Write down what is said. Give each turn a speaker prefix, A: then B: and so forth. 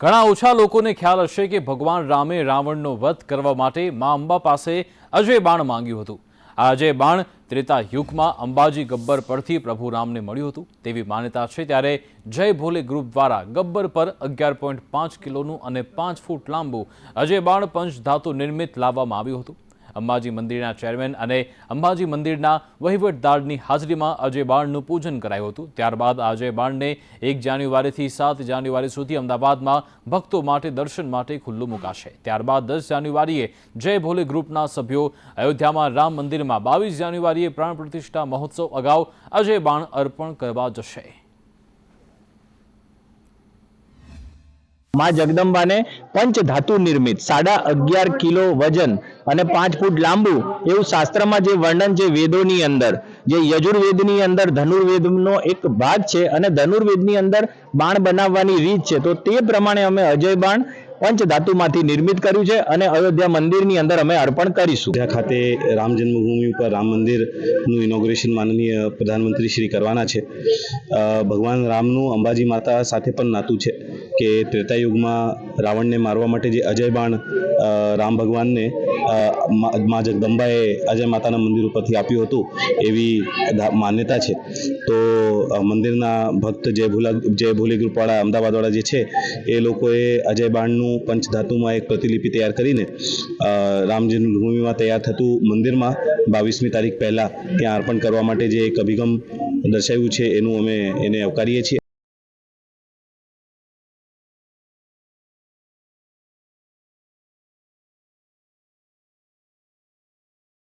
A: ઘણા ઓછા લોકોને ખ્યાલ હશે કે ભગવાન રામે રાવણનો વધ કરવા માટે મા અંબા પાસે અજય બાણ માંગ્યું હતું. આ અજય બાણ ત્રેતા યુગમાં અંબાજી ગબ્બર પરથી પ્રભુ રામને મળ્યું હતું. તેવી માન્યતા છે ત્યારે જય ભોલે ગ્રુપ દ્વારા ગબ્બર પર અગિયાર પોઈન્ટ પાંચ કિલોનું અને પાંચ ફૂટ લાંબુ અજય બાણ પંચધાતુ નિર્મિત લાવવામાં આવ્યું હતું. અંબાજી મંદિરના ચેરમેન અને અંબાજી મંદિરના વહીવટદારની હાજરીમાં અજય બાણનું પૂજન કરાયું હતું. ત્યારબાદ અજય બાણને એક જાન્યુઆરીથી સાત જાન્યુઆરી સુધી અમદાવાદમાં ભક્તો માટે દર્શન માટે ખુલ્લું મુકાશે. ત્યારબાદ દસ જાન્યુઆરીએ જય ભોલે ગ્રુપના સભ્યો અયોધ્યામાં રામ મંદિરમાં બાવીસ જાન્યુઆરીએ પ્રાણ પ્રતિષ્ઠા મહોત્સવ અગાઉ અજય બાણ અર્પણ કરવા જશે.
B: માં જગદંબાને પંચ ધાતુ નિર્મિત, સાડા અગિયાર કિલો વજન અને પાંચ ફૂટ લાંબુ, એવું શાસ્ત્રમાં જે વર્ણન છે વેદોની અંદર. જે યજુર્વેદની અંદર ધનુર્વેદનો એક ભાગ છે અને ધનુર્વેદની અંદર બાણ બનાવવાની રીત છે. તો તે પ્રમાણે અમે અજય બાણ પંચ ધાતુમાંથી નિર્મિત કર્યું છે અને અયોધ્યા મંદિરની અંદર અમે અર્પણ કરીશું.
C: અયોધ્યા ખાતે રામ જન્મભૂમિ ઉપર રામ મંદિરનું ઇનોગ્રેશન માનનીય પ્રધાનમંત્રી શ્રી કરવાના છે. ભગવાન રામનું અંબાજી માતા સાથે પણ નાતું છે કે ત્રેતા યુગમાં રાવણને મારવા માટે જે અજય બાણ રામ ભગવાનને મા જગદંબાએ અજય માતાના મંદિર ઉપરથી આપ્યું હતું એવી માન્યતા છે. તો મંદિરના ભક્ત જય ભોલા, જય ભોલે ગ્રુપવાળા અમદાવાદવાળા જે છે, એ લોકોએ અજય બાણનું પંચધાતુમાં એક પ્રતિલિપિ તૈયાર કરીને રામ જન્મભૂમિમાં તૈયાર થતું મંદિરમાં બાવીસમી તારીખ પહેલાં ત્યાં અર્પણ કરવા માટે જે એક અભિગમ દર્શાવ્યું છે, એનું અમે એને આવકારીએ છીએ.